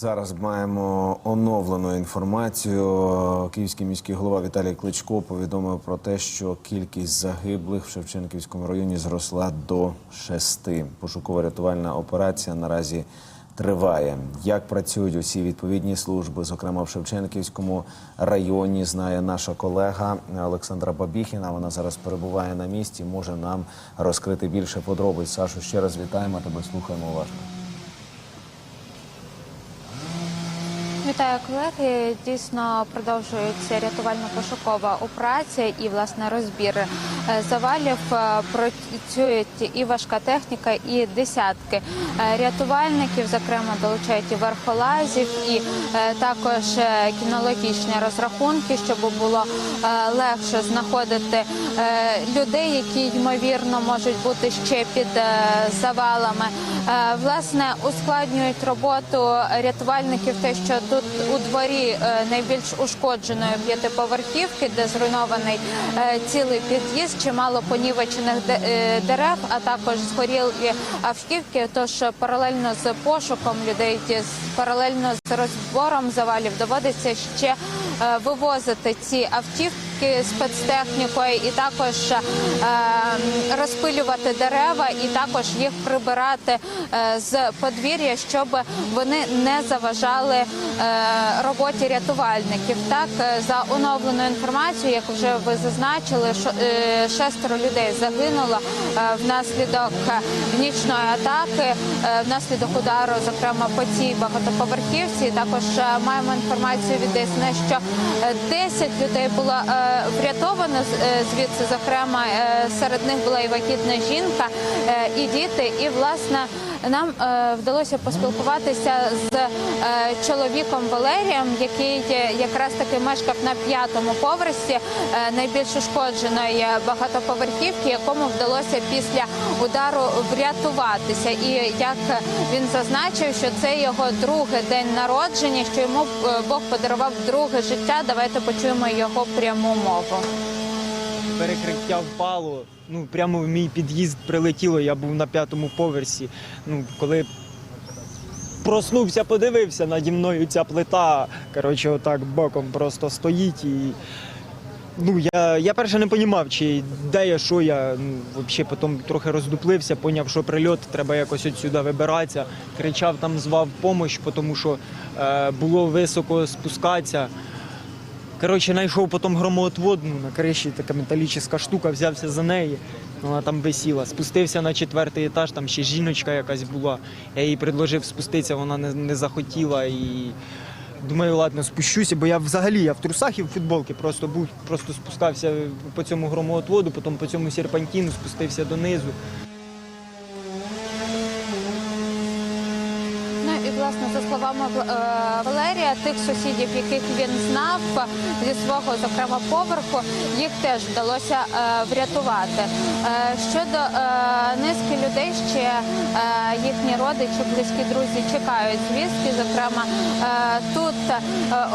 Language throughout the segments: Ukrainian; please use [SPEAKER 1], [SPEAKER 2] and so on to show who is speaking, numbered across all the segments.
[SPEAKER 1] Зараз маємо оновлену інформацію. Київський міський голова Віталій Кличко повідомив про те, що кількість загиблих в Шевченківському районі зросла до шести. Пошуково-рятувальна операція наразі триває. Як працюють усі відповідні служби, зокрема в Шевченківському районі, знає наша колега Олександра Бабіхіна. Вона зараз перебуває на місці. Може нам розкрити більше подробиць. Сашу, ще раз вітаємо тебе. Слухаємо уважно.
[SPEAKER 2] Вітаю колеги. Дійсно продовжується рятувально-пошукова операція і власне розбір е, завалів. Е, Працюють і важка техніка, і десятки е, рятувальників. Зокрема, долучають і верхолазів, і також кінологічні розрахунки, щоб було легше знаходити людей, які ймовірно можуть бути ще під завалами. Власне, ускладнюють роботу рятувальників те, що тут у дворі е, найбільш ушкодженої п'ятиповерхівки, де зруйнований е, цілий під'їзд, чимало понівечених е, дерев, а також згорілі автівки. Тож паралельно з пошуком людей, паралельно з розбором завалів доводиться ще вивозити ці автівки спецтехнікою і також е, розпилювати дерева, і також їх прибирати е, з подвір'я, щоб вони не заважали е, роботі рятувальників. Так, за оновленою інформацією, як вже ви зазначили, шестеро людей загинуло внаслідок нічної атаки, внаслідок удару, зокрема по цій багатоповерхівці. Також маємо інформацію від ДСНС, що е, 10 людей було врятовано е, звідси. Зокрема, е, серед них була і вагітна жінка, е, і діти. І власне нам вдалося поспілкуватися з чоловіком Валерієм, який якраз таки мешкав на п'ятому поверсі найбільш ушкодженої багатоповерхівки, якому вдалося після удару врятуватися. І як він зазначив, що це його другий день народження, що йому Бог подарував друге життя. Давайте почуємо його пряму мову.
[SPEAKER 3] перекриття впало. Ну, прямо в мій під'їзд прилетіло. Я був на п'ятому поверсі. Ну, коли проснувся, подивився наді мною ця плита. Коротше, отак боком просто стоїть і. Ну, я, я перше не розумів, чи де я, що я. Ну, взагалі потім трохи роздуплився, поняв, що прильот, треба якось отсюди вибиратися. Кричав там, звав допомогу, тому що е, було високо спускатися. Коротше, знайшов потім громоотвод, ну, на криші така металічна штука, взявся за неї. Вона там висіла. Спустився на четвертий етаж, там ще жіночка якась була. Я їй предложив спуститися, вона не, не захотіла і. Думаю, ладно, спущуся, бо я взагалі я в трусах і в футболці просто був, просто спускався по цьому громоотводу, потім по цьому серпантіну спустився донизу.
[SPEAKER 2] Ну і власне за словами е, Валерія, тих сусідів, яких він знав зі свого зокрема поверху, їх теж вдалося е, врятувати. Е, Щодо низки людей, ще їхні родичі, близькі друзі чекають звістки. Зокрема, тут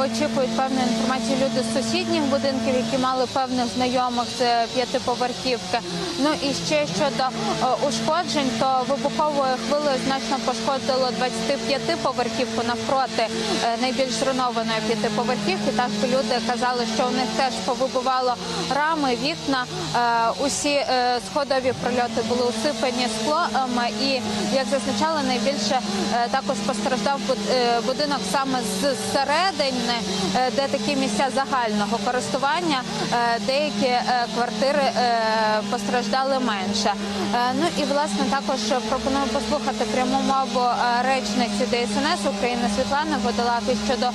[SPEAKER 2] очікують певну інформацію люди з сусідніх будинків, які мали певних знайомих з п'ятиповерхівки. Ну і ще щодо ушкоджень, то вибуховою хвилею значно пошкодило 25-поверхівку навпроти е, найбільш зруйнованої п'ятиповерхівки. Так люди казали, що у них теж повибивало рами, вікна. Е, Усі е, сходові прольоти були усипані склом. І як зазначали, найбільше також постраждав будинок саме з середини, де такі місця загального користування. Деякі квартири постраждали менше. Ну і власне також пропоную послухати пряму мову речниці ДСНС України Світлани Водолаки щодо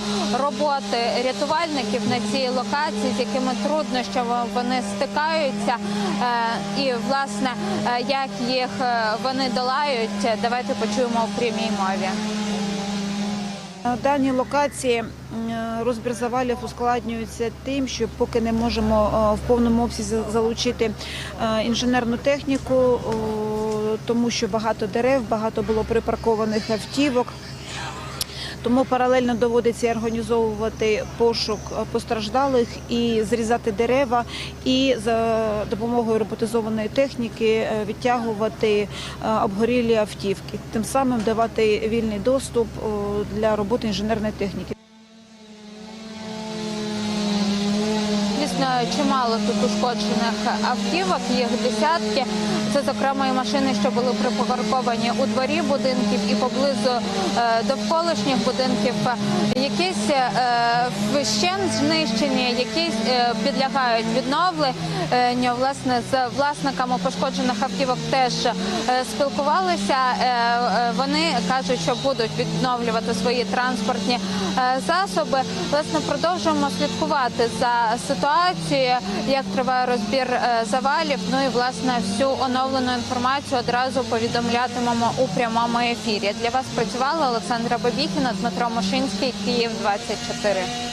[SPEAKER 2] роботи рятувальників на цій локації, з якими труднощами вони стикаються, Е, і власне е, як їх е, вони долають. Давайте почуємо у прямій мові.
[SPEAKER 4] На даній локації розбір завалів ускладнюється тим, що поки не можемо в повному обсязі залучити інженерну техніку, тому що багато дерев, багато було припаркованих автівок. Тому паралельно доводиться організовувати пошук е, постраждалих і зрізати дерева, і за допомогою роботизованої техніки е, відтягувати е, обгорілі автівки, тим самим давати вільний доступ для роботи інженерної техніки.
[SPEAKER 2] Чимало тут ушкоджених автівок, їх десятки. Це зокрема і машини, що були припарковані у дворі будинків і поблизу е, довколишніх будинків. Якісь е, вщент знищені, якісь е, підлягають відновленню. Власне, з власниками пошкоджених автівок теж спілкувалися. Вони кажуть, що будуть відновлювати свої транспортні засоби. Власне, продовжуємо слідкувати за ситуацією, як триває розбір завалів. Ну і власне всю оновлену інформацію одразу повідомлятимемо у прямому ефірі. Для вас працювала Олександра Бабіхіна, Дмитро Мошинський, Київ 24.